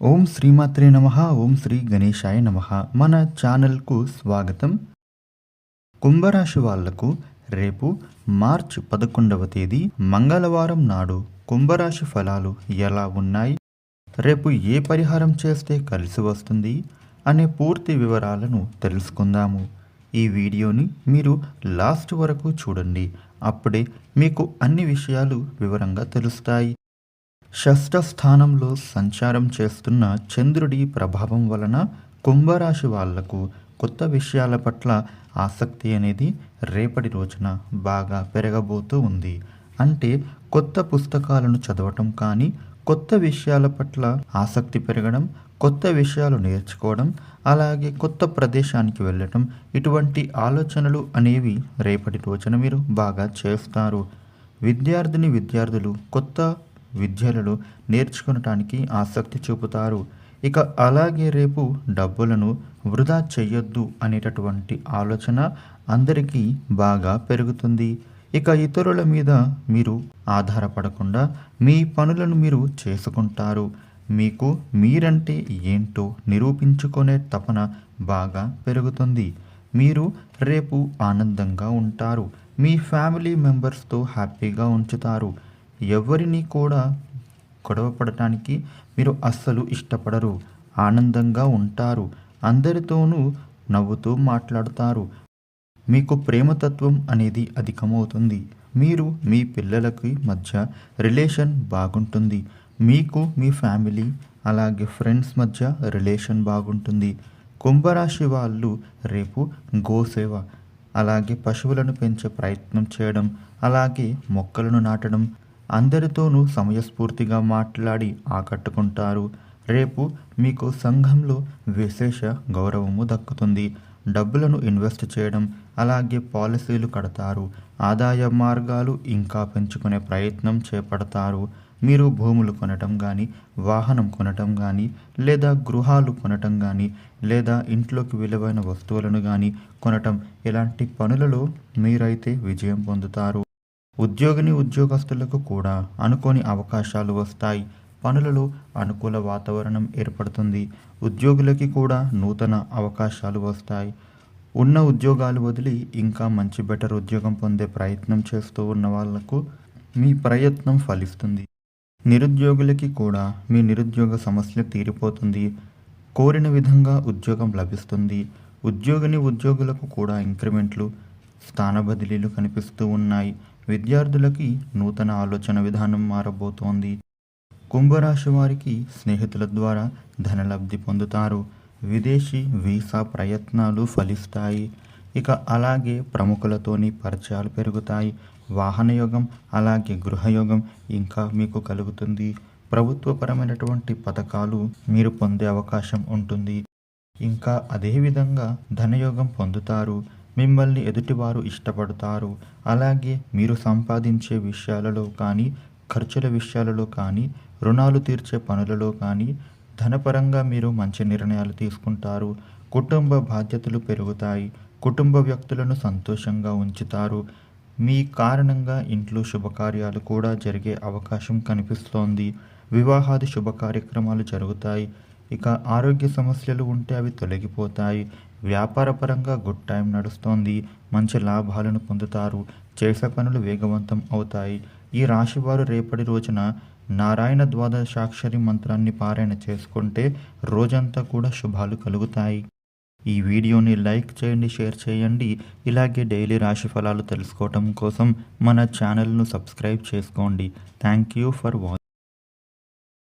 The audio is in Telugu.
ఓం శ్రీమాత్రే నమ ఓం శ్రీ గణేశాయ నమ. మన ఛానల్కు స్వాగతం. కుంభరాశి వాళ్ళకు రేపు మార్చ్ పదకొండవ తేదీ మంగళవారం నాడు కుంభరాశి ఫలాలు ఎలా ఉన్నాయి? రేపు ఏ పరిహారం చేస్తే కలిసి వస్తుంది? అనే పూర్తి వివరాలను తెలుసుకుందాము. ఈ వీడియోని మీరు లాస్ట్ వరకు చూడండి. అప్పుడే మీకు అన్ని విషయాలు వివరంగా తెలుస్తాయి. షష్ఠ స్థానంలో సంచారం చేస్తున్న చంద్రుడి ప్రభావం వలన కుంభరాశి వాళ్ళకు కొత్త విషయాల పట్ల ఆసక్తి అనేది రేపటి రోజున బాగా పెరగబోతూ ఉంది. అంటే కొత్త పుస్తకాలను చదవటం కానీ కొత్త విషయాల పట్ల ఆసక్తి పెరగడం కొత్త విషయాలు నేర్చుకోవడం అలాగే కొత్త ప్రదేశానికి వెళ్ళటం ఇటువంటి ఆలోచనలు అనేవి రేపటి రోజున మీరు బాగా చేస్తారు. విద్యార్థిని విద్యార్థులు కొత్త విద్యలలో నేర్చుకునటానికి ఆసక్తి చూపుతారు. ఇక అలాగే రేపు డబ్బులను వృధా చెయ్యొద్దు అనేటటువంటి ఆలోచన అందరికీ బాగా పెరుగుతుంది. ఇక ఇతరుల మీద మీరు ఆధారపడకుండా మీ పనులను మీరు చేసుకుంటారు. మీకు మీరంటే ఏంటో నిరూపించుకునే తపన బాగా పెరుగుతుంది. మీరు రేపు ఆనందంగా ఉంటారు. మీ ఫ్యామిలీ మెంబర్స్తో హ్యాపీగా ఉంచుతారు. ఎవరిని కూడా గొడవపడటానికి మీరు అస్సలు ఇష్టపడరు. ఆనందంగా ఉంటారు. అందరితోనూ నవ్వుతూ మాట్లాడతారు. మీకు ప్రేమతత్వం అనేది అధికమవుతుంది. మీరు మీ పిల్లలకి మధ్య రిలేషన్ బాగుంటుంది. మీకు మీ ఫ్యామిలీ అలాగే ఫ్రెండ్స్ మధ్య రిలేషన్ బాగుంటుంది. కుంభరాశి వాళ్ళు రేపు గోసేవ అలాగే పశువులను పెంచే ప్రయత్నం చేయడం అలాగే మొక్కలను నాటడం అందరితోనూ సమయస్ఫూర్తిగా మాట్లాడి ఆకట్టుకుంటారు. రేపు మీకు సంఘంలో విశేష గౌరవము దక్కుతుంది. డబ్బులను ఇన్వెస్ట్ చేయడం అలాగే పాలసీలు కడతారు. ఆదాయ మార్గాలు ఇంకా పెంచుకునే ప్రయత్నం చేపడతారు. మీరు భూములు కొనటం కానీ వాహనం కొనటం కానీ లేదా గృహాలు కొనటం కానీ లేదా ఇంట్లోకి విలువైన వస్తువులను కానీ కొనటం ఇలాంటి పనులలో మీరైతే విజయం పొందుతారు. ఉద్యోగిని ఉద్యోగస్తులకు కూడా అనుకోని అవకాశాలు వస్తాయి. పనులలో అనుకూల వాతావరణం ఏర్పడుతుంది. ఉద్యోగులకి కూడా నూతన అవకాశాలు వస్తాయి. ఉన్న ఉద్యోగాలు వదిలి ఇంకా మంచి బెటర్ ఉద్యోగం పొందే ప్రయత్నం చేస్తూ ఉన్న వాళ్ళకు మీ ప్రయత్నం ఫలిస్తుంది. నిరుద్యోగులకి కూడా మీ నిరుద్యోగ సమస్య తీరిపోతుంది. కోరిన విధంగా ఉద్యోగం లభిస్తుంది. ఉద్యోగిని ఉద్యోగులకు కూడా ఇంక్రిమెంట్లు స్థాన బదిలీలు కనిపిస్తూ ఉన్నాయి. విద్యార్థులకి నూతన ఆలోచన విధానం మారబోతోంది. కుంభరాశి వారికి స్నేహితుల ద్వారా ధనలబ్ధి పొందుతారు. విదేశీ వీసా ప్రయత్నాలు ఫలిస్తాయి. ఇక అలాగే ప్రముఖులతోని పరిచయాలు పెరుగుతాయి. వాహనయోగం అలాగే గృహయోగం ఇంకా మీకు కలుగుతుంది. ప్రభుత్వపరమైనటువంటి పథకాలు మీరు పొందే అవకాశం ఉంటుంది. ఇంకా అదేవిధంగా ధనయోగం పొందుతారు. మిమ్మల్ని ఎదుటివారు ఇష్టపడతారు. అలాగే మీరు సంపాదించే విషయాలలో కానీ ఖర్చుల విషయాలలో కానీ రుణాలు తీర్చే పనులలో కానీ ధనపరంగా మీరు మంచి నిర్ణయాలు తీసుకుంటారు. కుటుంబ బాధ్యతలు పెరుగుతాయి. కుటుంబ వ్యక్తులను సంతోషంగా ఉంచుతారు. మీ కారణంగా ఇంట్లో శుభకార్యాలు కూడా జరిగే అవకాశం కనిపిస్తోంది. వివాహాది శుభ కార్యక్రమాలు జరుగుతాయి. ఇక ఆరోగ్య సమస్యలు ఉంటే అవి తొలగిపోతాయి. వ్యాపారపరంగా గుడ్ టైం నడుస్తోంది. మంచి లాభాలను పొందుతారు. చేసే పనులు వేగవంతం అవుతాయి. ఈ రాశివారు రేపటి రోజున నారాయణ ద్వాదశాక్షరి మంత్రాన్ని పారాయణ చేసుకుంటే రోజంతా కూడా శుభాలు కలుగుతాయి. ఈ వీడియోని లైక్ చేయండి షేర్ చేయండి. ఇలాగే డైలీ రాశి ఫలాలు తెలుసుకోవటం కోసం మన ఛానల్ను సబ్స్క్రైబ్ చేసుకోండి. Thank you for watching